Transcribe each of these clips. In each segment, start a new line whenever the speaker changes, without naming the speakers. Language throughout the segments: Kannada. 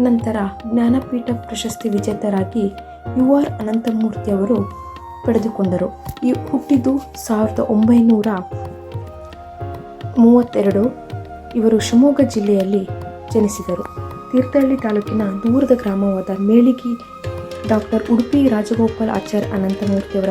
ನಂತರ ಜ್ಞಾನಪೀಠ ಪ್ರಶಸ್ತಿ ವಿಜೇತರಾಗಿ ಯು ಆರ್ ಅನಂತಮೂರ್ತಿ ಅವರು ಪಡೆದುಕೊಂಡರು. ಈ ಹುಟ್ಟಿದ್ದು ಸಾವಿರದ ಒಂಬೈನೂರ ಮೂವತ್ತೆರಡು. ಇವರು ಶಿವಮೊಗ್ಗ ಜಿಲ್ಲೆಯಲ್ಲಿ ಜನಿಸಿದರು. ತೀರ್ಥಹಳ್ಳಿ ತಾಲೂಕಿನ ದೂರದ ಗ್ರಾಮವಾದ ಮೇಳಿಗಿ ಡಾಕ್ಟರ್ ಉಡುಪಿ ರಾಜಗೋಪಾಲ್ ಆಚಾರ್ಯ ಅನಂತಮೂರ್ತಿಯವರ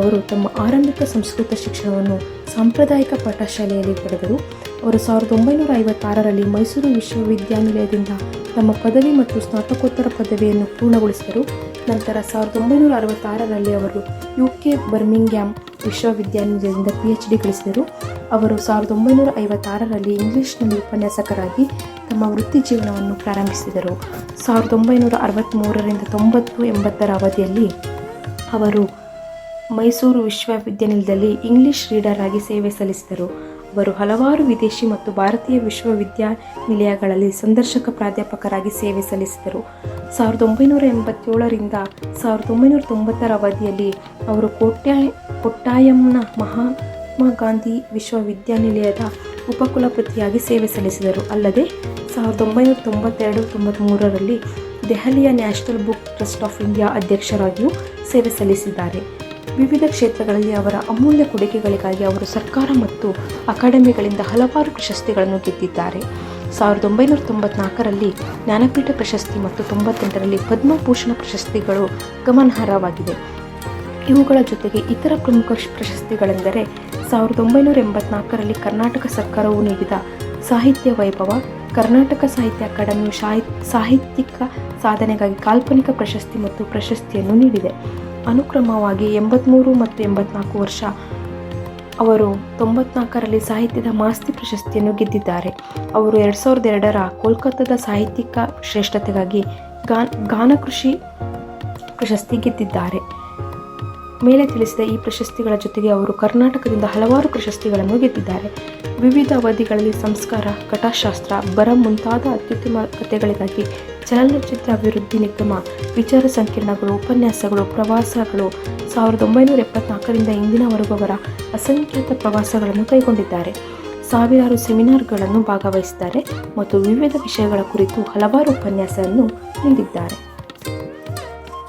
ಅವರು ತಮ್ಮ ಆರಂಭಿಕ ಸಂಸ್ಕೃತ ಶಿಕ್ಷಣವನ್ನು ಸಾಂಪ್ರದಾಯಿಕ ಪಾಠಶಾಲೆಯಲ್ಲಿ ಪಡೆದರು. ಅವರು ಸಾವಿರದ ಒಂಬೈನೂರ ಐವತ್ತಾರರಲ್ಲಿ ಮೈಸೂರು ವಿಶ್ವವಿದ್ಯಾನಿಲಯದಿಂದ ತಮ್ಮ ಪದವಿ ಮತ್ತು ಸ್ನಾತಕೋತ್ತರ ಪದವಿಯನ್ನು ಪೂರ್ಣಗೊಳಿಸಿದರು. ನಂತರ ಸಾವಿರದ ಒಂಬೈನೂರ ಅರವತ್ತಾರರಲ್ಲಿ ಅವರು ಯು ಕೆ ಬರ್ಮಿಂಗ್ಯಾಮ್ ವಿಶ್ವವಿದ್ಯಾನಿಲಯದಿಂದ ಪಿ ಎಚ್ ಡಿ ಗಳಿಸಿದರು. ಅವರು ಸಾವಿರದ ಒಂಬೈನೂರ ಐವತ್ತಾರರಲ್ಲಿ ಇಂಗ್ಲಿಷ್ನಲ್ಲಿ ಉಪನ್ಯಾಸಕರಾಗಿ ತಮ್ಮ ವೃತ್ತಿ ಜೀವನವನ್ನು ಪ್ರಾರಂಭಿಸಿದರು. ಸಾವಿರದ ಒಂಬೈನೂರ ಅರವತ್ತ್ಮೂರರಿಂದ ತೊಂಬತ್ತು ಎಂಬತ್ತರ ಅವಧಿಯಲ್ಲಿ ಅವರು ಮೈಸೂರು ವಿಶ್ವವಿದ್ಯಾನಿಲಯದಲ್ಲಿ ಇಂಗ್ಲಿಷ್ ರೀಡರ್ ಆಗಿ ಸೇವೆ ಸಲ್ಲಿಸಿದರು. ಅವರು ಹಲವಾರು ವಿದೇಶಿ ಮತ್ತು ಭಾರತೀಯ ವಿಶ್ವವಿದ್ಯಾನಿಲಯಗಳಲ್ಲಿ ಸಂದರ್ಶಕ ಪ್ರಾಧ್ಯಾಪಕರಾಗಿ ಸೇವೆ ಸಲ್ಲಿಸಿದರು. ಸಾವಿರದ ಒಂಬೈನೂರ ಎಂಬತ್ತೇಳರಿಂದ ಸಾವಿರದ ಒಂಬೈನೂರ ತೊಂಬತ್ತರ ಅವಧಿಯಲ್ಲಿ ಅವರು ಕೋಟ್ಯ, ಕೊಟ್ಟಾಯಂನ ಮಹಾತ್ಮ ಗಾಂಧಿ ವಿಶ್ವವಿದ್ಯಾನಿಲಯದ ಉಪಕುಲಪತಿಯಾಗಿ ಸೇವೆ ಸಲ್ಲಿಸಿದರು. ಅಲ್ಲದೆ, ಸಾವಿರದ ಒಂಬೈನೂರ ತೊಂಬತ್ತೆರಡು ತೊಂಬತ್ತ್ಮೂರರಲ್ಲಿ ದೆಹಲಿಯ national book trust of India ಅಧ್ಯಕ್ಷರಾಗಿಯೂ ಸೇವೆ ಸಲ್ಲಿಸಿದ್ದಾರೆ. ವಿವಿಧ ಕ್ಷೇತ್ರಗಳಲ್ಲಿ ಅವರ ಅಮೂಲ್ಯ ಕೊಡುಗೆಗಳಿಗಾಗಿ ಅವರು ಸರ್ಕಾರ ಮತ್ತು ಅಕಾಡೆಮಿಗಳಿಂದ ಹಲವಾರು ಪ್ರಶಸ್ತಿಗಳನ್ನು ಗೆದ್ದಿದ್ದಾರೆ. ಸಾವಿರದ ಒಂಬೈನೂರ ತೊಂಬತ್ನಾಲ್ಕರಲ್ಲಿ ಜ್ಞಾನಪೀಠ ಪ್ರಶಸ್ತಿ ಮತ್ತು ತೊಂಬತ್ತೆಂಟರಲ್ಲಿ ಪದ್ಮಭೂಷಣ ಪ್ರಶಸ್ತಿಗಳು ಗಮನಾರ್ಹವಾಗಿದೆ ಇವುಗಳ ಜೊತೆಗೆ ಇತರ ಪ್ರಮುಖ ಪ್ರಶಸ್ತಿಗಳೆಂದರೆ ಸಾವಿರದ ಒಂಬೈನೂರ ಎಂಬತ್ನಾಲ್ಕರಲ್ಲಿ ಕರ್ನಾಟಕ ಸರ್ಕಾರವು ನೀಡಿದ ಸಾಹಿತ್ಯ ವೈಭವ, ಕರ್ನಾಟಕ ಸಾಹಿತ್ಯ ಅಕಾಡೆಮಿಯು ಸಾಹಿತ್ಯಿಕ ಸಾಧನೆಗಾಗಿ ಕಾಲ್ಪನಿಕ ಪ್ರಶಸ್ತಿ ಮತ್ತು ಪ್ರಶಸ್ತಿಯನ್ನು ನೀಡಿದೆ. ಅನುಕ್ರಮವಾಗಿ ಎಂಬತ್ತ್ಮೂರು ಮತ್ತು ಎಂಬತ್ನಾಲ್ಕು ವರ್ಷ. ಅವರು ತೊಂಬತ್ನಾಲ್ಕರಲ್ಲಿ ಸಾಹಿತ್ಯದ ಮಾಸ್ತಿ ಪ್ರಶಸ್ತಿಯನ್ನು ಗೆದ್ದಿದ್ದಾರೆ. ಅವರು ಎರಡು ಸಾವಿರದ ಎರಡರ ಕೋಲ್ಕತ್ತಾದ ಸಾಹಿತ್ಯಿಕ ಶ್ರೇಷ್ಠತೆಗಾಗಿ ಗಾನ, ಗಾನಕೃಷಿ ಪ್ರಶಸ್ತಿ ಗೆದ್ದಿದ್ದಾರೆ. ಮೇಲೆ ತಿಳಿಸಿದ ಈ ಪ್ರಶಸ್ತಿಗಳ ಜೊತೆಗೆ ಅವರು ಕರ್ನಾಟಕದಿಂದ ಹಲವಾರು ಪ್ರಶಸ್ತಿಗಳನ್ನು ಗೆದ್ದಿದ್ದಾರೆ. ವಿವಿಧ ಅವಧಿಗಳಲ್ಲಿ ಸಂಸ್ಕಾರ ಕಟಾಶಾಸ್ತ್ರ ಬರ ಮುಂತಾದ ಅತ್ಯುತ್ತಮ ಕಥೆಗಳಿಗಾಗಿ ಚಲನಚಿತ್ರ ಅಭಿವೃದ್ಧಿ ನಿಗಮ, ವಿಚಾರ ಸಂಕಿರಣಗಳು, ಉಪನ್ಯಾಸಗಳು, ಪ್ರವಾಸಗಳು ಸಾವಿರದ ಒಂಬೈನೂರ ಎಪ್ಪತ್ನಾಲ್ಕರಿಂದ ಇಂದಿನವರೆಗೂ ಅವರ ಅಸಂಖ್ಯಾತ ಪ್ರವಾಸಗಳನ್ನು ಕೈಗೊಂಡಿದ್ದಾರೆ. ಸಾವಿರಾರು ಸೆಮಿನಾರ್ಗಳನ್ನು ಭಾಗವಹಿಸಿದ್ದಾರೆ ಮತ್ತು ವಿವಿಧ ವಿಷಯಗಳ ಕುರಿತು ಹಲವಾರು ಉಪನ್ಯಾಸವನ್ನು ನೀಡಿದ್ದಾರೆ.